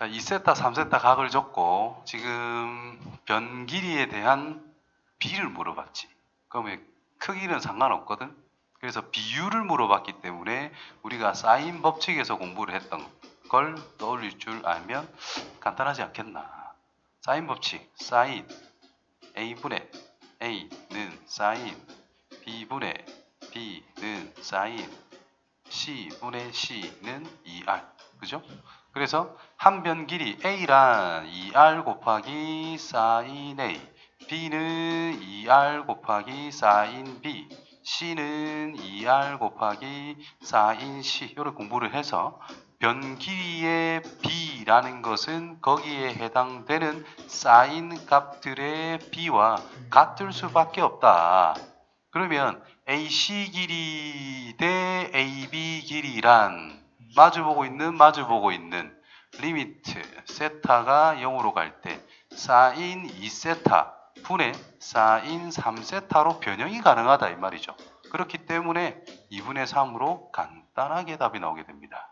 자, 2세타, 3세타 각을 줬고 지금 변 길이에 대한 비를 물어봤지. 그러면 크기는 상관없거든. 그래서 비율을 물어봤기 때문에 우리가 사인 법칙에서 공부를 했던 걸 떠올릴 줄 알면 간단하지 않겠나. 사인 법칙, 사인 a분의 a는 사인 b분의 b는 사인 c분의 c는 2r 그죠? 그래서 한 변 길이 a란 2r 곱하기 사인 a b는 2r 곱하기 사인 b c는 2r 곱하기 사인 c 이렇게 공부를 해서 변 길이의 b라는 것은 거기에 해당되는 사인 값들의 b와 같을 수밖에 없다. 그러면 AC 길이 대 AB 길이란 마주보고 있는 마주보고 있는 리미트 세타가 0으로 갈 때 사인 2세타 분의 사인 3세타로 변형이 가능하다 이 말이죠. 그렇기 때문에 2분의 3으로 간단하게 답이 나오게 됩니다.